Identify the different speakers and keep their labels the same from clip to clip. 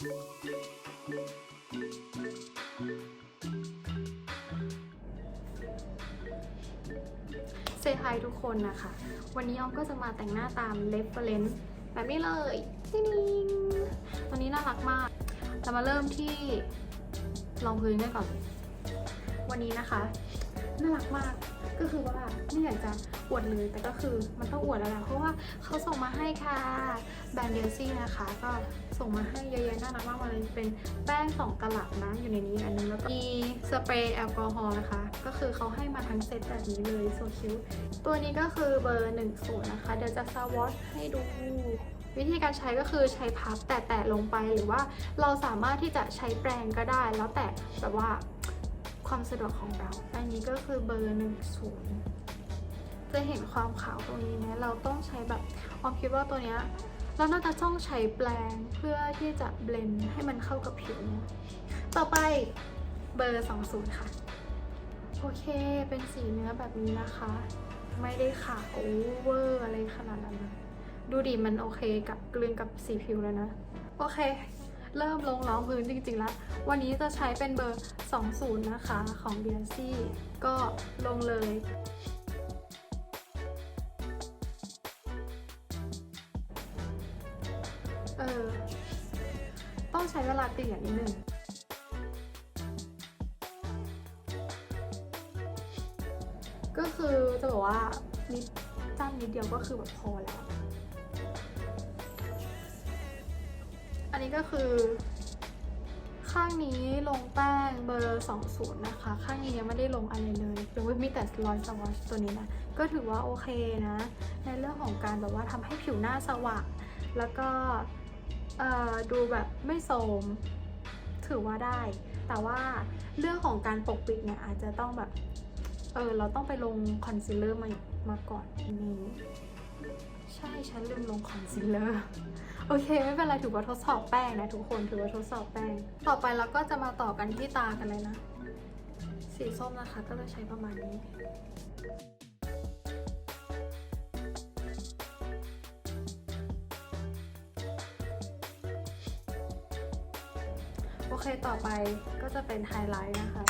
Speaker 1: เซฮายทุกคนนะคะ วันนี้ออมก็จะมาแต่งหน้าตาม reference แบบนี้เลยติ๊งๆตัวนี้น่ารักมากเรามาเริ่มที่รองพื้นกันก่อน วันนี้นะคะ น่ารักมาก ก็คือว่าไม่อยากจะอวดเลยแต่ก็คือมันต้องอวดแล้วแหละเพราะว่าเขาส่งมาให้ค่ะแบรนด์เดลซี่นะคะ ก็ส่งมาให้เยอะๆน่ารักมากเลยเป็นแป้งสองกะลัดนะอยู่ในนี้อันนึงแล้วก็มีสเปรย์แอลกอฮอล์นะคะ ก็คือเขาให้มาทั้งเซตแบบนี้เลยโซคิวตัวนี้ก็คือเบอร์1นนนะคะ เดี๋ยวจะสวอตให้ดูวิธีการใช้ก็คือใช้พับแตะๆลงไปหรือว่าเราสามารถที่จะใช้แปรงก็ได้แล้วแต่แบบว่า ความสะดวกของเรา อันนี้ก็คือเบอร์หนึ่งศูนย์จะเห็นความขาวตรงนี้ไหมเราต้องใช้แบบออมคิดว่าตัวเนี้ยเราน่าจะต้องใช้แปรงเพื่อที่จะเบลนให้มันเข้ากับผิวนี่ยต่อไปเบอร์ 20 ค่ะ โอเค เป็นสีเนื้อแบบนี้นะคะ ไม่ได้ขาวเวอร์อะไรขนาดนั้น ดูดิมันโอเคกับกลืนกับสีผิวแล้วนะ โอเค เริ่มลงรองพื้นจริงๆแล้ว วันนี้จะใช้เป็นเบอร์ 20 นะคะของ b บียซี่ก็ลงเลยเออต้องใช้เวลาเกลี่ยนิดนึงก็คือจะบอกว่านิดจ้ำนิดเดียวก็คือแบบพอแล้ว นนี้ก็คือ ข้างนี้ลงแป้งเบอร์20นะคะ ข้างนี้ยังไม่ได้ลงอะไรเลยยกเว้นมีแต่รอยสวอชตัวนี้นะ ก็ถือว่าโอเคนะ ในเรื่องของการแบบว่าทำให้ผิวหน้าสว่าง แล้วก็ดูแบบไม่โทมถือว่าได้ แต่ว่าเรื่องของการปกปิดเนี่ยอาจจะต้องแบบ เออ เราต้องไปลงคอนซีลเลอร์มามาก่อนนี้ ใช่ ฉันลืมลงคอนซีลเลอร์ โอเค ไม่เป็นไรถือว่าทดสอบแป้งนะทุกคนถือว่าทดสอบแป้ง ต่อไปเราก็จะมาต่อกันที่ตากันเลยนะ สีส้มนะคะก็จะใช้ประมาณนี้โอเค ต่อไปก็จะเป็นไฮไลท์นะคะ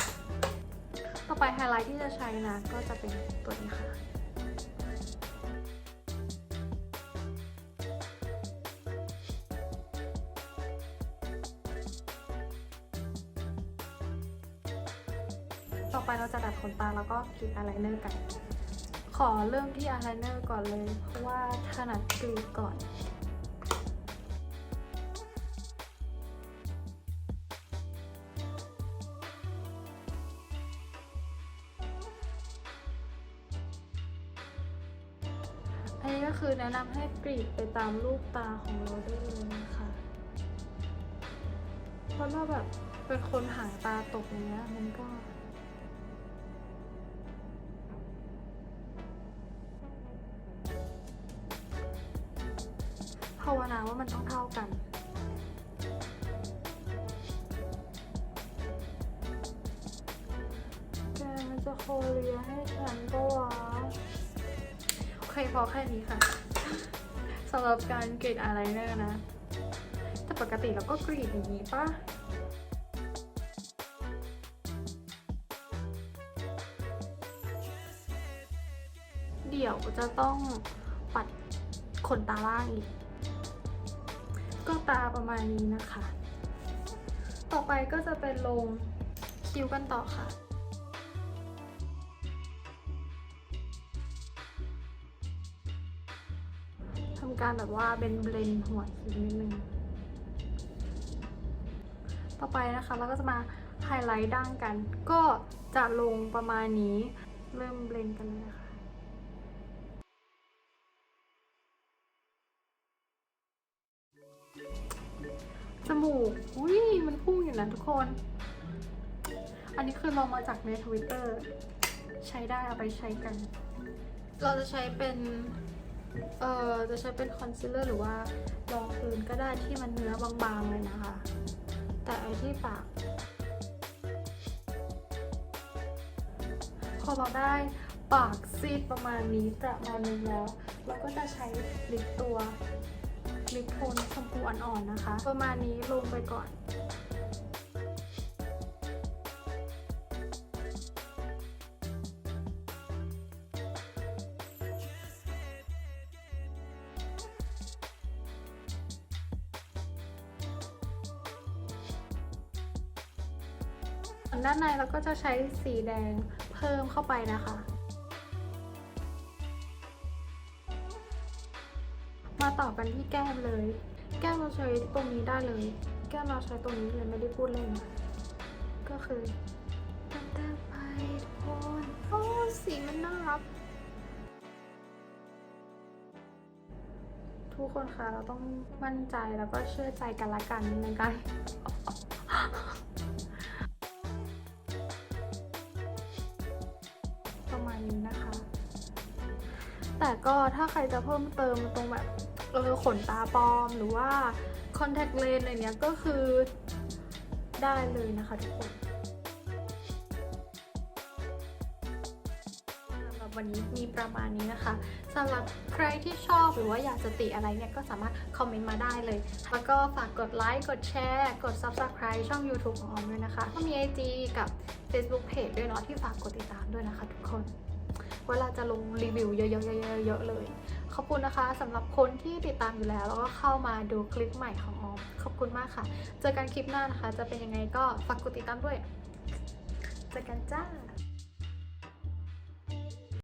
Speaker 1: ต่อไปไฮไลท์ที่จะใช้นะ ก็จะเป็นตัวนี้ค่ะ ต่อไปเราจะดัดขนตาแล้วก็กรีดอายไลเนอร์กัน ขอเริ่มที่อายไลเนอร์ก่อนเลย เพราะว่าถนัดกรีดก่อนอันนี้ก็คือแนะนำให้กรีดไปตามรูปตาของเราได้เลยนะคะเพราะเราแบบเป็นคนหางตาตกอย่างเงี้ยมันก็าวนาว่ามันต้องเท่ากัน แกมันจะโคเรียให้ฉันปะวะโอเคพอแค่นี้ค่ะสำหรับการกรีดอายไลเนอร์นะ แต่ปกติเราก็กรีดอย่างนี้ปะเดี๋ยวจะต้องปัดขนตาล่างอีก ก็ตาประมาณนี้นะคะ ต่อไปก็จะเป็นลงคิ้วกันต่อค่ะทำการแบบว่าเป็นเบลนหัวคิ้วนิดนึง ต่อไปนะคะเราก็จะมาไฮไลท์ดั้งกัน ก็จะลงประมาณนี้ เริ่มเบลนกันเลยนะคะ จมูก อุ้ยมันพุ่งอยู่นะทุกคน อันนี้คือลองมาจากในทวิตเตอร์ใช้ได้เอาไปใช้กัน เราจะใช้เป็น เอ่อ จะใช้เป็นคอนซีลเลอร์หรือว่ารองพื้นก็ได้ที่มันเนื้อบางๆเลยนะคะ แต่ไอที่ปากพอเราได้ปากซีดประมาณนี้ประมาณนึงแล้ว เราก็จะใช้ลิปตัว ลิปโทนชมพูอ่อนๆนะคะ ประมาณนี้ลงไปก่อนด้านในเราก็จะใช้สีแดงเพิ่มเข้าไปนะคะ ต่อกันที่แก้มเลย แก้มเราใช้ตรงนี้ได้เลย แก้มเราใช้ตรงนี้เลยไม่ได้พูดเล่นนะก็คือแต้มๆไปทุกคนโอ้สีมันน่ารักทุกคนคะเราต้องมั่นใจแล้วก็เชื่อใจกันละกันในการประมาณนี้นะคะ แต่ก็ถ้าใครจะเพิ่มเติมตรงแบบ เออขนตาปลอมหรือว่า contact lens อะไรเนี้ยก็คือได้เลยนะคะทุกคนสำหรับวันนี้มีประมาณนี้นะคะสำหรับใครที่ชอบหรือว่าอยากจะติอะไรเนี่ยก็สามารถคอมเมนต์มาได้เลย แล้วก็ฝากกดไลค์กดแชร์ กด Subscribe ช่อง YouTube ของออมด้วยนะคะก็มี IG กับ Facebook Page ด้วยเนาะที่ฝากกดติดตามด้วยนะคะทุกคน เวลาจะลงรีวิวเยอะๆๆๆๆเลย ขอบคุณนะคะสำหรับคนที่ติดตามอยู่แล้วแล้วก็เข้ามาดูคลิปใหม่ของออมขอบคุณมากค่ะ เจอกันคลิปหน้านะคะ จะเป็นยังไงก็ฝากกดติดตามด้วย เจอกันจ้า